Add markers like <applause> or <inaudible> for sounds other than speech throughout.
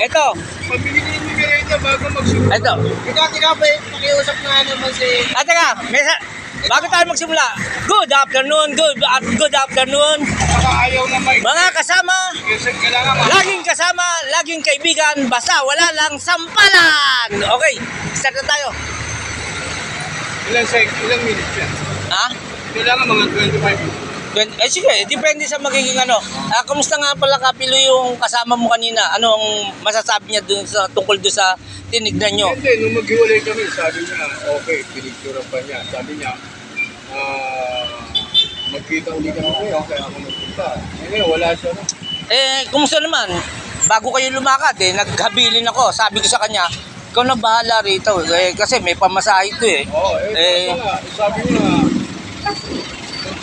Ito, Pabili niyo yung merenda bago magsimula. ito. Ikaw, ikaw ba, pakiusap nga naman si... Ah, teka, may sa- bago tayo magsimula, good afternoon, good, uh, good afternoon. Baka ayaw na may... Mga kasama, laging kasama, laging kaibigan, basta wala lang sampalan. Okay, start na tayo. Ilang, sec, ilang minutes yan? Ha? Kailangan mga 25 minutes. Eh sige, depende sa magiging ano. Ah, kumusta nga pala Kapilo yung kasama mo kanina? Anong masasabi niya dun sa tungkol dun sa tinignan nyo? Hindi, nung maghiwalay kami, sabi niya, okay, pinicture pa niya. Sabi niya, ah, magkita ulit kami ngayon, kaya ako nagpunta. Eh, wala siya. No? Eh, kumusta naman? Bago kayo lumakad eh, naghabilin ako. Sabi ko sa kanya, ikaw na bahala rito. Eh, kasi may pamasahe ito eh. Oo, eh, Eh. eh, sabi niya,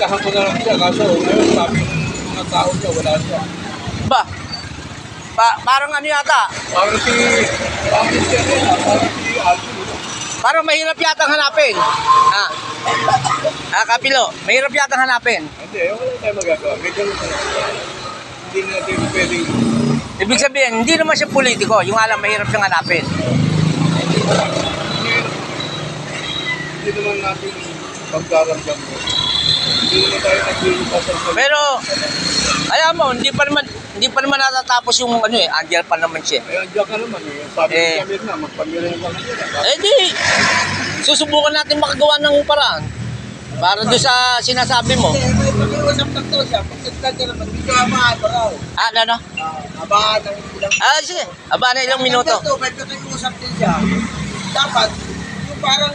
ko na lang siya. Kaso, ngayon, sabi ng mga tao niya, wala siya. Ba? Pa- parang ano yata? Parang si, parang si, ano, parang si Alvin. Parang mahirap yata hanapin. Ah. Ah, Kapilo, mahirap yata hanapin. Hindi, wala tayong magagawa. Na. Hindi natin pwedeng Ibig sabihin, hindi naman siya politiko. Yung alam, mahirap siyang hanapin. Hindi, hindi naman natin pagdaramdam mo. Pero, alam mo, hindi pa naman, hindi pa naman natatapos yung ano eh, andiyan pa naman siya. Eh, andiyan ka naman eh. Sabi Eh. eh, na, magpamilya na kami na. Eh di, susubukan natin makagawa ng paraan. Para doon sa sinasabi mo. Lang to siya. Pagkagdag ka naman, hindi ka abaan raw? Ah, ano, ano? Ah, abaan ng ilang... Ah, sige. Aba na ilang minuto. Pagkagdag to, may pakiusap din siya. Dapat, yung parang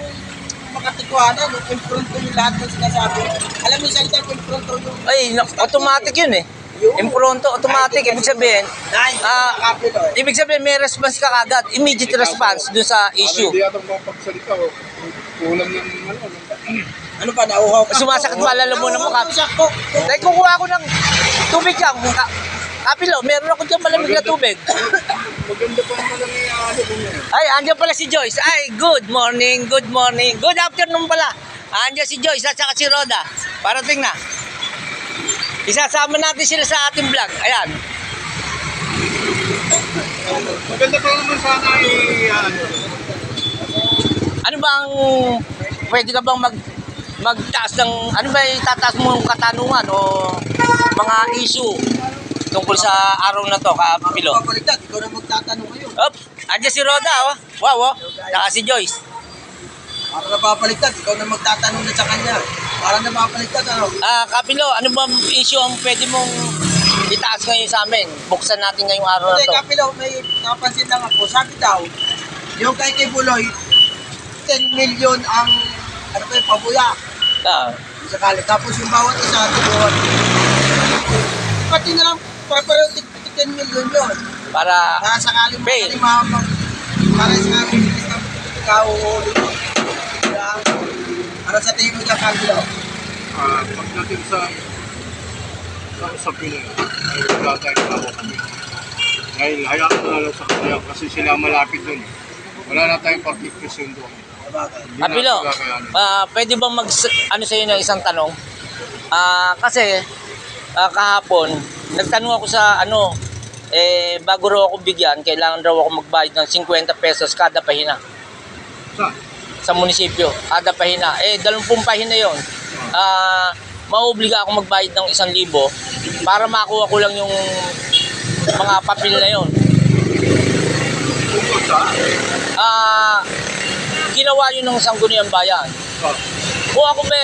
makatikwanan, yung impronto yung lahat ng sinasabi. Alam mo, isang time, impronto yung... Ay, na- automatic yun eh. Impronto, automatic. Ibig sabihin. Ah, eh. ibig sabihin may response ka kagad. Immediate response doon sa issue. Hindi atang mapagsalita o kulang ng ano. ng- Ano pa, nauhaw ka? Sumasakit lalamunan mo? Nauhaw ko. Dahil kukuha ako ng tubig lang. Ka- Kapilo, meron ako dyan malamig na tubig. Maganda pa naman ang ko niya. Ay, andyan pala si Joyce. Ay, good morning, good morning. Good afternoon pala. Andyan si Joyce at saka si Roda. Parating na. Isasama natin sila sa ating vlog. Ayan. Maganda pa naman sana i ano. Ano bang pwede ka bang mag magtaas ng ano ba itataas mo ng katanungan o mga issue tungkol sa araw na to, Kapilo? Papalitan, ikaw na magtatanong ngayon. Up, andyan si Roda, oh. Wow, oh. Saka si Joyce. Para napapalitan, ikaw na magtatanong na sa kanya. Para napapalitan, ano? Ah, Kapilo, ano ba issue ang pwede mong itaas ngayon sa amin? Buksan natin ngayong araw na Hindi, to. Kapilo, may napansin lang ako. Sabi daw, yung kay kay Buloy, 10 million ang, ano ba yung pabuya. Ah, sakali. Tapos yung bawat isa, doon. Pati na lang, para para 10 million yun. para Para sakali mo kasi mamang, para sa amin, ikaw mo. Kaya, Para sa tingin mo dyan. Ah, pagdating sa sa usapin ay wala tayong bago kami. Dahil hayaan na lang sa kanya kasi sila malapit dun. Wala na tayong pagkikisyon doon. Kakayanin. ah, pwede bang mag ano sa ng isang tanong? Ah, kasi ah, kahapon nagtanong ako sa ano eh bago raw ako bigyan, kailangan raw ako magbayad ng 50 pesos kada pahina Saan? sa munisipyo, kada pahina. Eh, 20 pahina 'yon. Ah, mauobliga ako magbayad ng 1,000 para makuha ko lang yung mga papel na 'yon. Sa? Ah, ginawa yun ng sangguniang bayan. Sa? Kung ako ba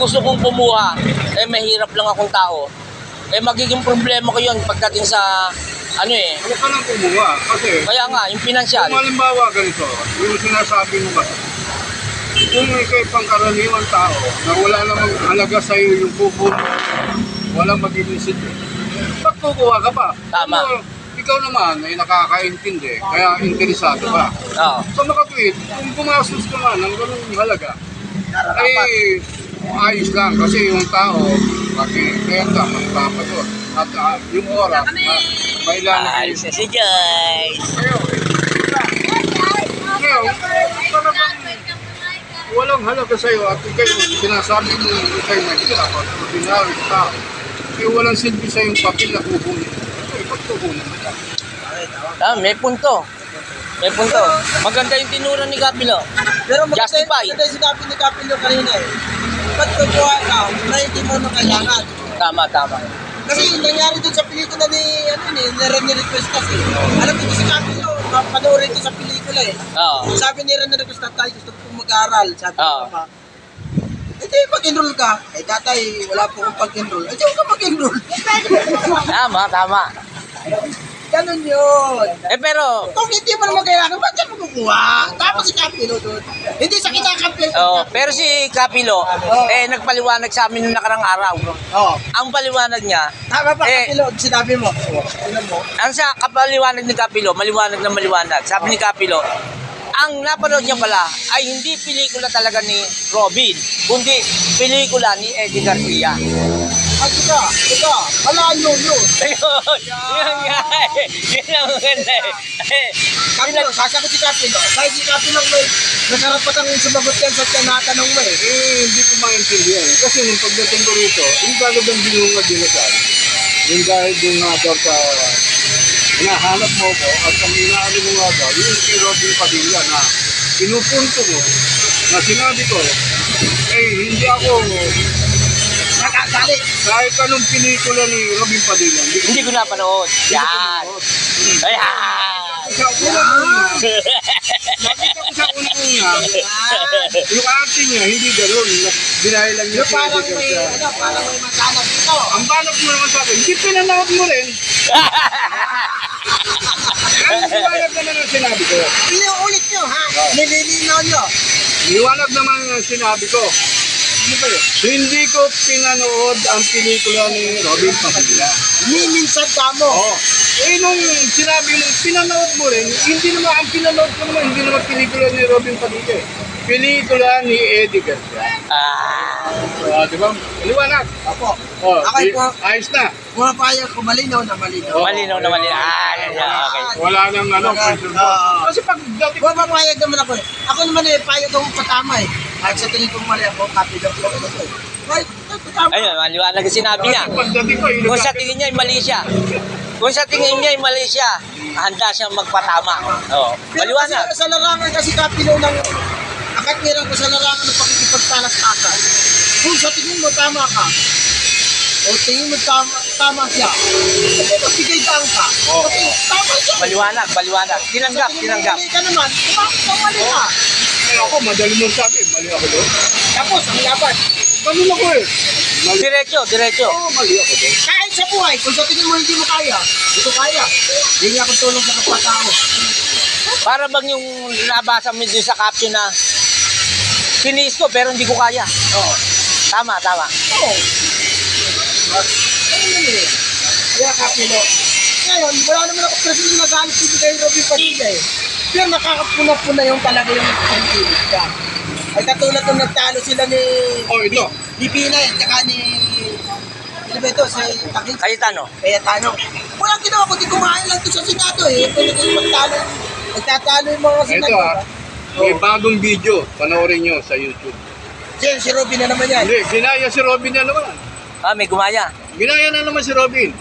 gusto kong kumuha, eh mahirap lang akong tao. Eh magiging problema ko yun pagdating sa ano eh. Ano ka lang kumuha? Kasi Kaya nga, yung pinansyal. kung halimbawa ganito, yung sinasabi mo ba, kung ikay pangkaraniwan tao na wala namang halaga sa iyo yung kubo mo, walang magiging sityo. Ba't kukuha ka pa? Tama. Ano, ikaw naman ay nakakaintindi, kaya interesado ka. Oo. Sa makatwid, kung gumastos ka man ng ganung halaga, ay ayos lang kasi yung tao, makikita, magpapadot. At ah, yung oras, ma- may lalagay. Alis na si Joyce. Ngayon, ngayon, talagang walang halaga sa iyo at ikay sinasabi mo ikay mahirap at ordinary tao. Eh walang silbi sa yung papel na kukunin. Ay, pag kukunin mo ka. Ah, may punto. May punto. Maganda yung tinura ni Kapilo. Pero maganda, Justify. yung sinabi ni Kapilo kanina eh. Ba't kukuha ka na hindi mo na kailangan? Tama, tama. Kasi yung nangyari dun sa pelikula ni, ano ni, ni request kasi. Alam mo si Kapilo, mapanoorin ko sa pelikula eh. Oo. Sabi ni Ren request na tayo gusto kong mag-aral. Sabi ko Oo. mama, eh di mag-enroll ka. Eh tatay, wala po akong pag-enroll. Eh di huwag ka mag-enroll. Tama, tama. Ganun yun. Eh pero, Kung hindi mo naman kailangan, ba't ka makukuha? Tapos si Kapilo doon. Hindi sa kinakampil. oh, pero si Kapilo, eh nagpaliwanag sa amin nung nakarang araw. Oo. Ang paliwanag niya, Tama ba Eh, Kapilo? Sinabi mo. Mo? ang sa kapaliwanag ni Kapilo, maliwanag na maliwanag. Sabi ni Kapilo, ang napanood niya pala ay hindi pelikula talaga ni Robin, kundi pelikula ni Eddie Garcia. Ay, tika, tika. Malayo yun. Ayun, yun nga eh. Yun ang maganda eh. Sasagot si Kapilo. Kahit si Kapilo may nakarapatang sumagot yan sa tinatanong mo eh. Eh, hindi ko maintindihan. Kasi nung pagdating ko rito, yung binungad din sa yung dahil doon nga daw sa hinahanap mo ko at ang inaano mo nga daw, yung kay Robin Padilla na pinupunto mo na sinabi ko, eh, hindi ako Nakasali. kahit anong pelikula ni Robin Padilla, hindi ko hindi ko napanood. Yan. Ayan. sa unang-una, nakita ko sa unang-una, <laughs> yung arte niya, hindi gano'n. Dinahilan lang niya Yung parang may, sa... ano, parang may masanag dito. Ang banat mo naman sa akin, hindi pinanood mo rin. Ang liwanag naman ang sinabi ko. Inuulit nyo, ha? Nililinaw nyo. Liwanag naman ang sinabi ko. Ano ba yun? Hindi ko pinanood ang pelikula ni Robin Padilla. Niminsan ka mo. Oo. Eh, nung sinabi mo, pinanood mo rin, hindi naman, ang pinanood ko naman, hindi naman pelikula ni Robin Padilla. eh. Pelikula ni Eddie Garcia. Ah. Ah, di ba? Liwanag. Ako. Oh, Okay di- po. ayos na. Pumapayag ko malinaw na malinaw. Malinaw na malinaw. Ah, yan, yan. Okay. Wala nang ano, Wala. question mo. Oo. Kasi pag dati Pumapayag naman ako eh. Ako naman eh, payag akong patama eh. Kahit sa tingin kong mali ako, copy lang ko ako eh. Patama. Ayun, maliwanag ang sinabi niya. Kung sa tingin niya ay mali siya. Kung sa tingin niya ay mali siya, handa siyang magpatama. Oo. Pero Maliwanag. kasi sa larangan kasi kapilo ng akatngiran ko sa larangan ng pakikipagtalas-takas. Kung sa tingin mo tama ka, o tingin mo tama, tama siya, hindi magbigay daan ka. Oo. Kasi tama siya. Maliwanag, maliwanag. Tinanggap, Sa tingin mo tinanggap. mali ka naman, tumakot ka mali ka. ako, madali mo sabi, mali ako doon. Tapos, ang laban. Ganun ako eh. Mali, Diretso, diretso. oo, mali ako doon. Kahit sa buhay, kung sa tingin mo hindi mo kaya, hindi ko kaya. Hindi niya ako tulong sa kapwa-tao. Para bang yung nabasa mo dun sa caption na Tiniis ko pero hindi ko kaya. Oo. Tama, tama. Oo. Ayun yun eh. Kaya kapilo. Ngayon, wala naman ako kasi yung nagalit si kay Robin Padilla eh. Pero nakakapuna-puna yung talaga yung pagkikilig ka. Ay katulad nung nagtalo sila ni Oh, ito. ni Pina at saka ni ano ba ito, si Takit? Cayetano. Kaya tanong, walang ginawa kundi kumain lang ito sa Senado eh. Kung naging magtalo, nagtatalo yung mga Ito Senado. ah. May bagong video, panoorin nyo sa YouTube. Si, si Robin na naman yan. Hindi, ginaya si Robin na naman. Ah, may gumaya. Ginaya na naman si Robin.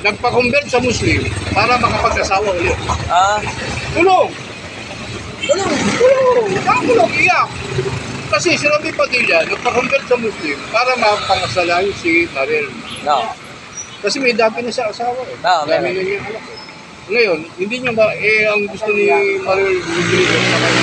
Nagpa-convert sa Muslim para makapag-asawa ulit. Ah, Tulong! Tulong. Tulong! Tulong! Iyak! Kasi si Robin Padilla, nagpa-convert sa Muslim para mapangasalan si Maril. no. Kasi may dati na siya asawa eh. Oo, Dami meron. na niya anak eh. Ngayon, hindi niya ba, eh, ang gusto ni Maril Rodriguez sa kanya,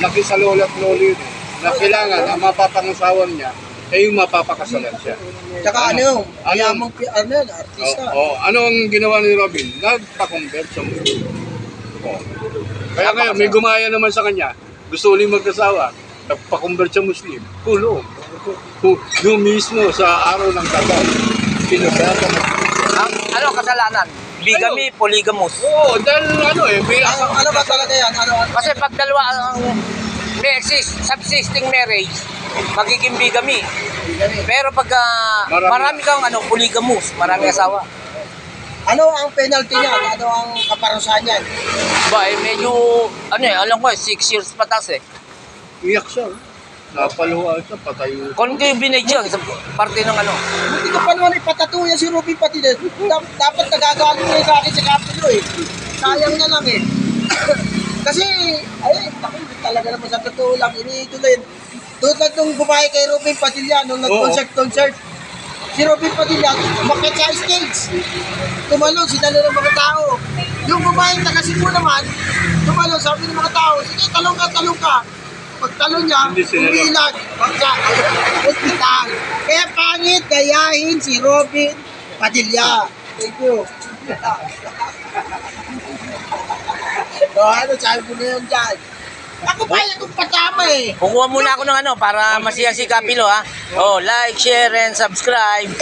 laki sa lola at lolo yun eh, na kailangan ang mapapangasawan niya, eh yung mapapakasalan siya. Tsaka ano, Ano? mayamang pi- ano, yan, Oh, artista. oh, ano ang ginawa ni Robin? Nagpa-convert sa Muslim. Oh. Kaya ngayon, may gumaya naman sa kanya, gusto ulit magkasawa, nagpa-convert sa Muslim, kulong. Ku- Yung mismo sa araw ng kasal, pinagdata ng Ang, ano kasalanan? Bigamy, polygamous. Oo, dahil ano eh, may Ano, ano ba talaga yan? Ano, ano? Kasi pag dalawa ang may exist, subsisting marriage, magiging bigamy. Pero pag ah, Marami. marami kang ano, polygamous, marami asawa. Ano ang penalty niyan? Ano ang kaparusahan niyan? Ba, eh, medyo, ano eh, alam ko eh, 6 years patas eh. iyak siya. oh. Napaluha siya, patay. Kung kayo binay siya sa parte ng ano. Hindi ko pa naman ipatatuya si Ruby pati din. Dap- dapat nagagaling niya sa akin sa Capilo eh. sayang na lang eh. <coughs> Kasi, ay, ako, talaga naman sa totoo lang, iniituloy. Tulad nung bumahay kay Robin Padilla, nung nag-concert-concert, si Robin Padilla, umakit sa stage. Tumalon, sinalo ng mga tao. Yung bumahay taga Cebu naman, tumalon, sabi ng mga tao, sige, talong ka, talong ka. Pagtalon niya, umilag, pagka, hospital. Kaya pangit, gayahin si Robin Padilla. Thank you. so, ano, sabi ko na yun dyan. Ako pa yung patama eh. Kukuha muna ako ng ano para masiya si Kapilo ha. Oh, like, share, and subscribe.